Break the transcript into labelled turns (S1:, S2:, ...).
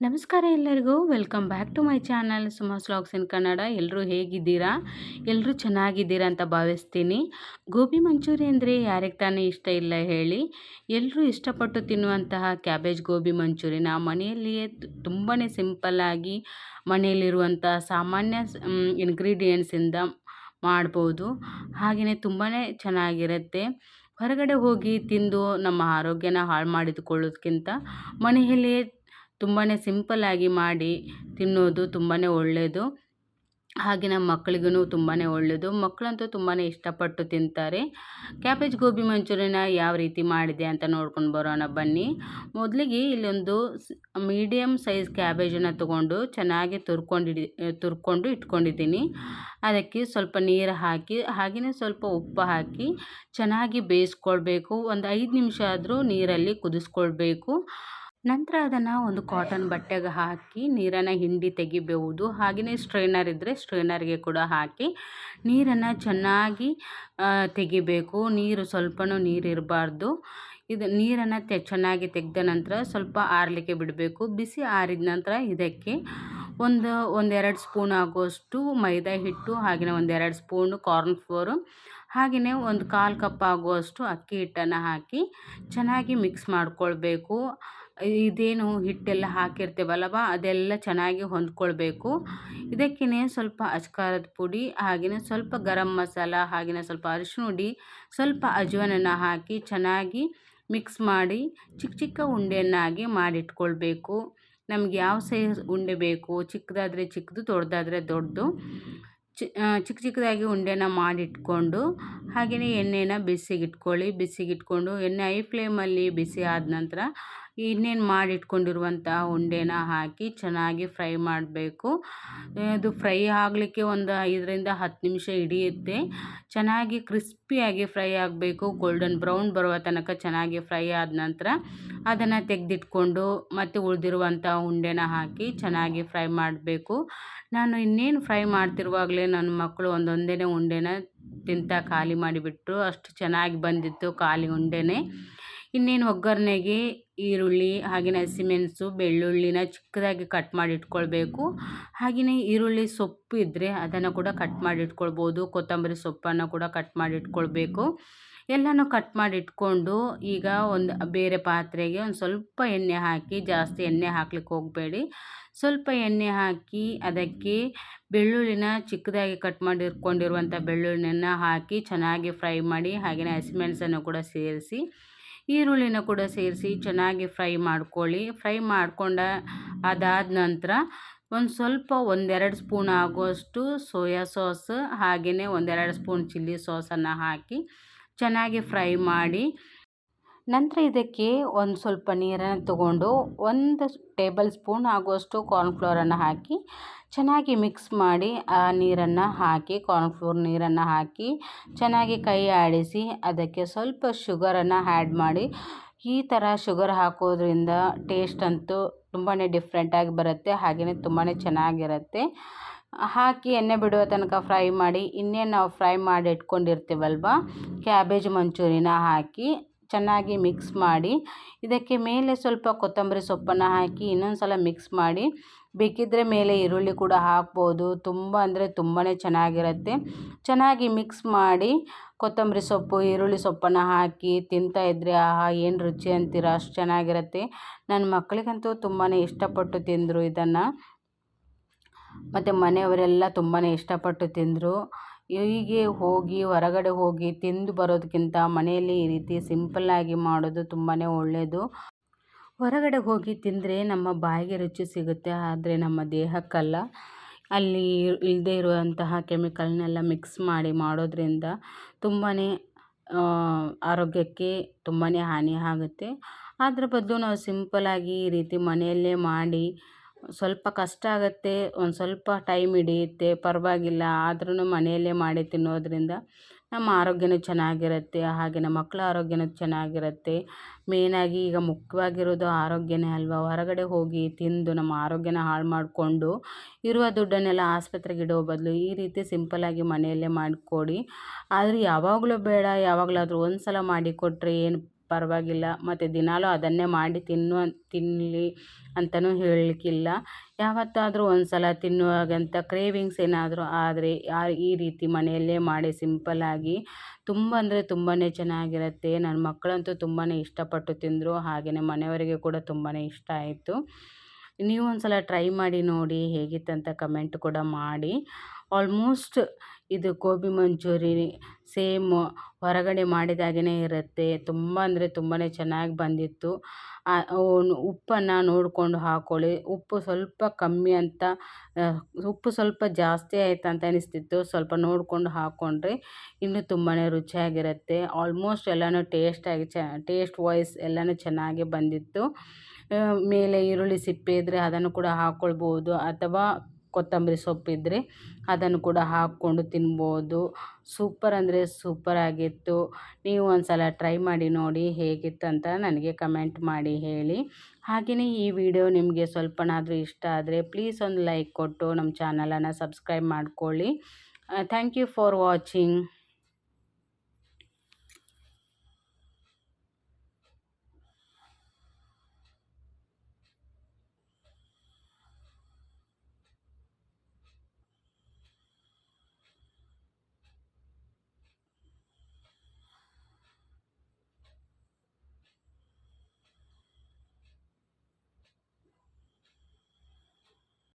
S1: ನಮಸ್ಕಾರ ಎಲ್ಲರಿಗೂ. Welcome back to my channel Suma vlogs in Kannada. ಎಲ್ಲರೂ ಹೇಗಿದ್ದೀರಾ? ಎಲ್ಲರೂ ಚೆನ್ನಾಗಿದ್ದೀರಾ ಅಂತ ಭಾವಿಸ್ತೀನಿ. ಗೋಬಿ ಮಂಚೂರಿ ಅಂದರೆ ಯಾರಿಗೆ ತಾನೇ ಇಷ್ಟ ಇಲ್ಲ ಹೇಳಿ. ಎಲ್ಲರೂ ಇಷ್ಟಪಟ್ಟು ತಿನ್ನುವಂತಹ ಕ್ಯಾಬೇಜ್ ಗೋಬಿ ಮಂಚೂರಿ ಮಂಚೂರಿನ ಮನೆಯಲ್ಲಿಯೇ ತುಂಬಾ ಸಿಂಪಲ್ಲಾಗಿ ಮನೆಯಲ್ಲಿರುವಂಥ ಸಾಮಾನ್ಯ ಇಂಗ್ರೀಡಿಯೆಂಟ್ಸಿಂದ ಮಾಡ್ಬೋದು. ಹಾಗೆಯೇ ತುಂಬಾ ಚೆನ್ನಾಗಿರುತ್ತೆ. ಹೊರಗಡೆ ಹೋಗಿ ತಿಂದು ನಮ್ಮ ಆರೋಗ್ಯನ ಹಾಳು ಮಾಡಿದುಕೊಳ್ಳೋದಕ್ಕಿಂತ ಮನೆಯಲ್ಲಿಯೇ ತುಂಬಾ ಸಿಂಪಲ್ಲಾಗಿ ಮಾಡಿ ತಿನ್ನೋದು ತುಂಬಾ ಒಳ್ಳೆಯದು ಹಾಗೆ ನಮ್ಮ ಮಕ್ಳಿಗೂ ತುಂಬಾ ಒಳ್ಳೆಯದು ಮಕ್ಕಳಂತೂ ತುಂಬಾ ಇಷ್ಟಪಟ್ಟು ತಿಂತಾರೆ. ಕ್ಯಾಬೇಜ್ ಗೋಬಿ ಮಂಚೂರಿಯನ್ನ ಯಾವ ರೀತಿ ಮಾಡಿದೆ ಅಂತ ನೋಡ್ಕೊಂಡು ಬರೋಣ ಬನ್ನಿ. ಮೊದಲಿಗೆ ಇಲ್ಲೊಂದು ಮೀಡಿಯಮ್ ಸೈಜ್ ಕ್ಯಾಬೇಜನ್ನು ತೊಗೊಂಡು ಚೆನ್ನಾಗಿ ತುರ್ಕೊಂಡಿಡಿ, ತುರ್ಕೊಂಡು ಇಟ್ಕೊಂಡಿದ್ದೀನಿ. ಅದಕ್ಕೆ ಸ್ವಲ್ಪ ನೀರು ಹಾಕಿ ಹಾಗೆಯೇ ಸ್ವಲ್ಪ ಉಪ್ಪು ಹಾಕಿ ಚೆನ್ನಾಗಿ ಬೇಯಿಸ್ಕೊಳ್ಬೇಕು. ಒಂದು ಐದು ನಿಮಿಷ ಆದರೂ ನೀರಲ್ಲಿ ಕುದಿಸ್ಕೊಳ್ಬೇಕು. ನಂತರ ಅದನ್ನು ಒಂದು ಕಾಟನ್ ಬಟ್ಟೆಗೆ ಹಾಕಿ, ನೀರನ್ನು ಹಿಂಡಿ ತೆಗಿಬಹುದು. ಹಾಗೆಯೇ ಸ್ಟ್ರೈನರ್ ಇದ್ದರೆ ಸ್ಟ್ರೈನರ್ಗೆ ಕೂಡ ಹಾಕಿ, ನೀರನ್ನು ಚೆನ್ನಾಗಿ ತೆಗಿಬೇಕು. ನೀರು ಸ್ವಲ್ಪನೂ ನೀರು ಇರಬಾರ್ದು. ಇದು ನೀರನ್ನು ತೆ, ಚೆನ್ನಾಗಿ ತೆಗೆದ ನಂತರ ಸ್ವಲ್ಪ ಆರಲಿಕ್ಕೆ ಬಿಡಬೇಕು. ಬಿಸಿ ಆರಿದ ನಂತರ ಇದಕ್ಕೆ ಒಂದು, ಒಂದೆರಡು ಸ್ಪೂನ್ ಆಗುವಷ್ಟು ಮೈದಾ ಹಿಟ್ಟು ಹಾಗೆಯೇ ಒಂದೆರಡು ಸ್ಪೂನು ಕಾರ್ನ್ ಫ್ಲೋರು ಹಾಗೆಯೇ ಒಂದು ಕಾಲು ಕಪ್ ಆಗುವಷ್ಟು ಅಕ್ಕಿ ಹಿಟ್ಟನ್ನು ಹಾಕಿ ಚೆನ್ನಾಗಿ ಮಿಕ್ಸ್ ಮಾಡಿಕೊಳ್ಬೇಕು. ಇದೇನು ಹಿಟ್ಟೆಲ್ಲ ಹಾಕಿರ್ತೀವಲ್ಲವ, ಅದೆಲ್ಲ ಚೆನ್ನಾಗಿ ಹೊಂದ್ಕೊಳ್ಬೇಕು. ಇದಕ್ಕೇ ಸ್ವಲ್ಪ ಅಚ್ಕಾರದ ಪುಡಿ ಹಾಗೆಯೇ ಸ್ವಲ್ಪ ಗರಂ ಮಸಾಲ ಹಾಗೆಯೇ ಸ್ವಲ್ಪ ಅರಿಶಿನ ಹುಡಿ, ಸ್ವಲ್ಪ ಅಜ್ವಾನನ ಹಾಕಿ ಚೆನ್ನಾಗಿ ಮಿಕ್ಸ್ ಮಾಡಿ ಚಿಕ್ಕ ಚಿಕ್ಕ ಉಂಡೆಯನ್ನಾಗಿ ಮಾಡಿಟ್ಕೊಳ್ಬೇಕು. ನಮ್ಗೆ ಯಾವ ಸೈಜ್ ಉಂಡೆ ಬೇಕು, ಚಿಕ್ಕದಾದರೆ ಚಿಕ್ಕದು, ದೊಡ್ಡದಾದರೆ ದೊಡ್ಡದು ಚಿಕ್ಕ ಚಿಕ್ಕದಾಗಿ ಉಂಡೆನ ಮಾಡಿಟ್ಕೊಂಡು ಹಾಗೆಯೇ ಎಣ್ಣೆನ ಬಿಸಿಗಿಟ್ಕೊಳ್ಳಿ. ಬಿಸಿಗಿಟ್ಕೊಂಡು ಎಣ್ಣೆ ಐ ಫ್ಲೇಮಲ್ಲಿ ಬಿಸಿ ಆದ ನಂತರ ಇನ್ನೇನು ಮಾಡಿಟ್ಕೊಂಡಿರುವಂಥ ಉಂಡೆನ ಹಾಕಿ ಚೆನ್ನಾಗಿ ಫ್ರೈ ಮಾಡಬೇಕು. ಅದು ಫ್ರೈ ಆಗಲಿಕ್ಕೆ ಒಂದು ಐದರಿಂದ ಹತ್ತು ನಿಮಿಷ ಹಿಡಿಯುತ್ತೆ. ಚೆನ್ನಾಗಿ ಕ್ರಿಸ್ಪಿಯಾಗಿ ಫ್ರೈ ಆಗಬೇಕು. ಗೋಲ್ಡನ್ ಬ್ರೌನ್ ಬರುವ ತನಕ ಚೆನ್ನಾಗಿ ಫ್ರೈ ಆದ ನಂತರ ಅದನ್ನು ತೆಗೆದಿಟ್ಕೊಂಡು ಮತ್ತು ಉಳಿದಿರುವಂಥ ಉಂಡೆನ ಹಾಕಿ ಚೆನ್ನಾಗಿ ಫ್ರೈ ಮಾಡಬೇಕು. ನಾನು ಇನ್ನೇನು ಫ್ರೈ ಮಾಡ್ತಿರುವಾಗಲೇ ನನ್ನ ಮಕ್ಕಳು ಒಂದೊಂದೇ ಉಂಡೆನ ತಿಂತ ಖಾಲಿ ಮಾಡಿಬಿಟ್ರು. ಅಷ್ಟು ಚೆನ್ನಾಗಿ ಬಂದಿತ್ತು ಖಾಲಿ ಉಂಡೆನೇ. ಇನ್ನೇನು ಒಗ್ಗರಣೆಗೆ ಈರುಳ್ಳಿ ಹಾಗೆಯೇ ಹಸಿಮೆಣಸು, ಬೆಳ್ಳುಳ್ಳಿನ ಚಿಕ್ಕದಾಗಿ ಕಟ್ ಮಾಡಿ ಇಟ್ಕೊಳ್ಬೇಕು ಹಾಗೆಯೇ ಈರುಳ್ಳಿ ಸೊಪ್ಪು ಇದ್ದರೆ ಅದನ್ನು ಕೂಡ ಕಟ್ ಮಾಡಿ ಇಟ್ಕೊಳ್ಬೋದು ಕೊತ್ತಂಬರಿ ಸೊಪ್ಪನ್ನು ಕೂಡ ಕಟ್ ಮಾಡಿ ಇಟ್ಕೊಳ್ಬೇಕು ಎಲ್ಲನೂ ಕಟ್ ಮಾಡಿ ಇಟ್ಕೊಂಡು ಈಗ ಒಂದು ಬೇರೆ ಪಾತ್ರೆಗೆ ಒಂದು ಸ್ವಲ್ಪ ಎಣ್ಣೆ ಹಾಕಿ, ಜಾಸ್ತಿ ಎಣ್ಣೆ ಹಾಕ್ಲಿಕ್ಕೆ ಹೋಗಬೇಡಿ. ಸ್ವಲ್ಪ ಎಣ್ಣೆ ಹಾಕಿ ಅದಕ್ಕೆ ಬೆಳ್ಳುಳ್ಳಿನ ಚಿಕ್ಕದಾಗಿ ಕಟ್ ಮಾಡಿ ಇಟ್ಕೊಂಡಿರುವಂಥ ಬೆಳ್ಳುಳ್ಳಿನ ಹಾಕಿ ಚೆನ್ನಾಗಿ ಫ್ರೈ ಮಾಡಿ ಹಾಗೆಯೇ ಹಸಿಮೆಣಸನ್ನು ಕೂಡ ಸೇರಿಸಿ ಈರುಳ್ಳಿನ ಕೂಡ ಸೇರಿಸಿ ಚೆನ್ನಾಗಿ ಫ್ರೈ ಮಾಡ್ಕೊಳ್ಳಿ. ಫ್ರೈ ಮಾಡಿಕೊಂಡ ಅದಾದ ನಂತರ ಒಂದು ಸ್ವಲ್ಪ ಒಂದೆರಡು ಸ್ಪೂನ್ ಆಗುವಷ್ಟು ಸೋಯಾ ಸಾಸ್ ಹಾಗೆಯೇ ಒಂದೆರಡು ಸ್ಪೂನ್ ಚಿಲ್ಲಿ ಸಾಸನ್ನು ಹಾಕಿ ಚೆನ್ನಾಗಿ ಫ್ರೈ ಮಾಡಿ. ನಂತರ ಇದಕ್ಕೆ ಒಂದು ಸ್ವಲ್ಪ ನೀರನ್ನು ತಗೊಂಡು ಒಂದು ಟೇಬಲ್ ಸ್ಪೂನ್ ಆಗುವಷ್ಟು ಕಾರ್ನ್ಫ್ಲೋರನ್ನು ಹಾಕಿ ಚೆನ್ನಾಗಿ ಮಿಕ್ಸ್ ಮಾಡಿ, ಆ ನೀರನ್ನು ಹಾಕಿ ಕಾರ್ನ್ಫ್ಲೋರ್ ನೀರನ್ನು ಹಾಕಿ, ಚೆನ್ನಾಗಿ ಕೈ ಆಡಿಸಿ, ಅದಕ್ಕೆ ಸ್ವಲ್ಪ ಶುಗರನ್ನು ಆ್ಯಡ್ ಮಾಡಿ. ಈ ಥರ ಶುಗರ್ ಹಾಕೋದ್ರಿಂದ ಟೇಸ್ಟ್ ಅಂತೂ ತುಂಬಾ ಡಿಫ್ರೆಂಟಾಗಿ ಬರುತ್ತೆ ಹಾಗೆಯೇ ತುಂಬಾ ಚೆನ್ನಾಗಿರುತ್ತೆ. ಹಾಕಿ ಎಣ್ಣೆ ಬಿಡುವ ತನಕ ಫ್ರೈ ಮಾಡಿ ಇನ್ನೇನು ನಾವು ಫ್ರೈ ಮಾಡಿ ಇಟ್ಕೊಂಡಿರ್ತೀವಲ್ವ ಕ್ಯಾಬೇಜ್ ಮಂಚೂರಿನ ಹಾಕಿ ಚೆನ್ನಾಗಿ ಮಿಕ್ಸ್ ಮಾಡಿ, ಇದಕ್ಕೆ ಮೇಲೆ ಸ್ವಲ್ಪ ಕೊತ್ತಂಬರಿ ಸೊಪ್ಪನ್ನು ಹಾಕಿ ಇನ್ನೊಂದು ಸಲ ಮಿಕ್ಸ್ ಮಾಡಿ ಬೇಕಿದ್ದರೆ ಮೇಲೆ ಈರುಳ್ಳಿ ಕೂಡ ಹಾಕ್ಬೋದು. ತುಂಬ ಅಂದರೆ ತುಂಬಾ ಚೆನ್ನಾಗಿರುತ್ತೆ. ಚೆನ್ನಾಗಿ ಮಿಕ್ಸ್ ಮಾಡಿ ಕೊತ್ತಂಬರಿ ಸೊಪ್ಪು, ಈರುಳ್ಳಿ ಸೊಪ್ಪನ್ನು ಹಾಕಿ ತಿಂತಾ ಇದ್ದರೆ ಆಹಾ, ಏನು ರುಚಿ ಅಂತೀರ? ಅಷ್ಟು ಚೆನ್ನಾಗಿರುತ್ತೆ. ನನ್ನ ಮಕ್ಕಳಿಗಂತೂ ತುಂಬಾ ಇಷ್ಟಪಟ್ಟು ತಿಂದರು ಇದನ್ನು. ಮತ್ತು ಮನೆಯವರೆಲ್ಲ ತುಂಬಾ ಇಷ್ಟಪಟ್ಟು ತಿಂದರು. ಹೀಗೆ ಹೋಗಿ, ಹೊರಗಡೆ ಹೋಗಿ ತಿಂದು ಬರೋದಕ್ಕಿಂತ ಮನೆಯಲ್ಲಿ ಈ ರೀತಿ ಸಿಂಪಲ್ಲಾಗಿ ಮಾಡೋದು ತುಂಬಾ ಒಳ್ಳೆಯದು ಹೊರಗಡೆ ಹೋಗಿ ತಿಂದರೆ ನಮ್ಮ ಬಾಯಿಗೆ ರುಚಿ ಸಿಗುತ್ತೆ, ಆದರೆ ನಮ್ಮ ದೇಹಕ್ಕಲ್ಲ. ಅಲ್ಲಿ ಇಲ್ಲದೇ ಇರುವಂತಹ ಕೆಮಿಕಲ್ನೆಲ್ಲ ಮಿಕ್ಸ್ ಮಾಡಿ ಮಾಡೋದ್ರಿಂದ ತುಂಬಾ ಆರೋಗ್ಯಕ್ಕೆ ತುಂಬಾ ಹಾನಿ ಆಗುತ್ತೆ. ಅದ್ರ ಬದಲು ನಾವು ಸಿಂಪಲ್ಲಾಗಿ ಈ ರೀತಿ ಮನೆಯಲ್ಲೇ ಮಾಡಿ, ಸ್ವಲ್ಪ ಕಷ್ಟ ಆಗುತ್ತೆ, ಒಂದು ಸ್ವಲ್ಪ ಟೈಮ್ ಹಿಡಿಯುತ್ತೆ, ಪರವಾಗಿಲ್ಲ ಆದ್ರೂ ಮನೆಯಲ್ಲೇ ಮಾಡಿ ತಿನ್ನೋದರಿಂದ ನಮ್ಮ ಆರೋಗ್ಯನೂ ಚೆನ್ನಾಗಿರುತ್ತೆ, ಹಾಗೆ ನಮ್ಮ ಮಕ್ಕಳ ಆರೋಗ್ಯನೂ ಚೆನ್ನಾಗಿರುತ್ತೆ. ಮೇಯ್ನಾಗಿ ಈಗ ಮುಖ್ಯವಾಗಿರೋದು ಆರೋಗ್ಯನೇ ಅಲ್ವಾ? ಹೊರಗಡೆ ಹೋಗಿ ತಿಂದು ನಮ್ಮ ಆರೋಗ್ಯನ ಹಾಳು ಮಾಡಿಕೊಂಡು ಇರುವ ದುಡ್ಡನ್ನೆಲ್ಲ ಆಸ್ಪತ್ರೆಗೆ ಇಡೋ ಬದಲು ಈ ರೀತಿ ಸಿಂಪಲ್ಲಾಗಿ ಮನೆಯಲ್ಲೇ ಮಾಡಿಕೊಡಿ. ಆದರೆ ಯಾವಾಗಲೂ ಬೇಡ, ಯಾವಾಗಲಾದರೂ ಒಂದು ಸಲ ಮಾಡಿಕೊಟ್ರೆ ಏನು ಪರವಾಗಿಲ್ಲ. ಮತ್ತು ದಿನಾಲೂ ಅದನ್ನೇ ಮಾಡಿ ತಿನ್ನು ತಿನ್ನಲಿ ಅಂತಲೂ ಹೇಳಲಿಕ್ಕಿಲ್ಲ. ಯಾವತ್ತಾದರೂ ಒಂದು ಸಲ ತಿನ್ನುವಾಗಂತ ಕ್ರೇವಿಂಗ್ಸ್ ಏನಾದರೂ ಆದರೆ ಈ ರೀತಿ ಮನೆಯಲ್ಲೇ ಮಾಡಿ ಸಿಂಪಲ್ಲಾಗಿ ತುಂಬ ಅಂದರೆ ತುಂಬಾ ಚೆನ್ನಾಗಿರುತ್ತೆ. ನನ್ನ ಮಕ್ಕಳಂತೂ ತುಂಬಾ ಇಷ್ಟಪಟ್ಟು ತಿಂದರು. ಹಾಗೆಯೇ ಮನೆಯವರಿಗೆ ಕೂಡ ತುಂಬಾ ಇಷ್ಟ ಆಯಿತು. ನೀವು ಒಂದು ಸಲ ಟ್ರೈ ಮಾಡಿ ನೋಡಿ ಹೇಗಿತ್ತಂತ ಕಮೆಂಟ್ ಕೂಡ ಮಾಡಿ. ಆಲ್ಮೋಸ್ಟ್ ಇದು ಗೋಬಿ ಮಂಚೂರಿ ಸೇಮ್ ಹೊರಗಡೆ ಮಾಡಿದಾಗೇ ಇರುತ್ತೆ. ತುಂಬ ಅಂದರೆ ತುಂಬಾ ಚೆನ್ನಾಗಿ ಬಂದಿತ್ತು. ಉಪ್ಪನ್ನು ನೋಡಿಕೊಂಡು ಹಾಕೊಳ್ಳಿ. ಉಪ್ಪು ಸ್ವಲ್ಪ ಕಮ್ಮಿ ಅಂತ ಉಪ್ಪು ಸ್ವಲ್ಪ ಜಾಸ್ತಿ ಆಯ್ತು ಅಂತ ಅನಿಸ್ತಿತ್ತು. ಸ್ವಲ್ಪ ನೋಡಿಕೊಂಡು ಹಾಕ್ಕೊಂಡ್ರೆ ಇನ್ನೂ ತುಂಬಾ ರುಚಿಯಾಗಿರುತ್ತೆ. ಆಲ್ಮೋಸ್ಟ್ ಎಲ್ಲನೂ ಟೇಸ್ಟಾಗಿ ಚ, ಟೇಸ್ಟ್ ವಾಯ್ಸ್ ಎಲ್ಲನೂ ಚೆನ್ನಾಗಿ ಬಂದಿತ್ತು. ಮೇಲೆ ಈರುಳ್ಳಿ ಸಿಪ್ಪೆ ಇದ್ದರೆ ಅದನ್ನು ಕೂಡ ಹಾಕ್ಕೊಳ್ಬೋದು ಅಥವಾ ಕೊತ್ತಂಬರಿ ಸೊಪ್ಪಿದ್ದರೆ ಅದನ್ನು ಕೂಡ ಹಾಕ್ಕೊಂಡು ತಿನ್ಬೋದು. ಸೂಪರ್ ಅಂದರೆ ಸೂಪರ್ ಆಗಿತ್ತು. ನೀವು ಒಂದು ಸಲ ಟ್ರೈ ಮಾಡಿ ನೋಡಿ ಹೇಗಿತ್ತು ಅಂತ ನನಗೆ ಕಮೆಂಟ್ ಮಾಡಿ ಹೇಳಿ. ಹಾಗೆಯೇ ಈ ವಿಡಿಯೋ ನಿಮಗೆ ಸ್ವಲ್ಪನಾದರೂ ಇಷ್ಟ ಆದರೆ ಪ್ಲೀಸ್ ಒಂದು ಲೈಕ್ ಕೊಟ್ಟು ನಮ್ಮ ಚಾನಲನ್ನು ಸಬ್ಸ್ಕ್ರೈಬ್ ಮಾಡ್ಕೊಳ್ಳಿ. Thank you for watching.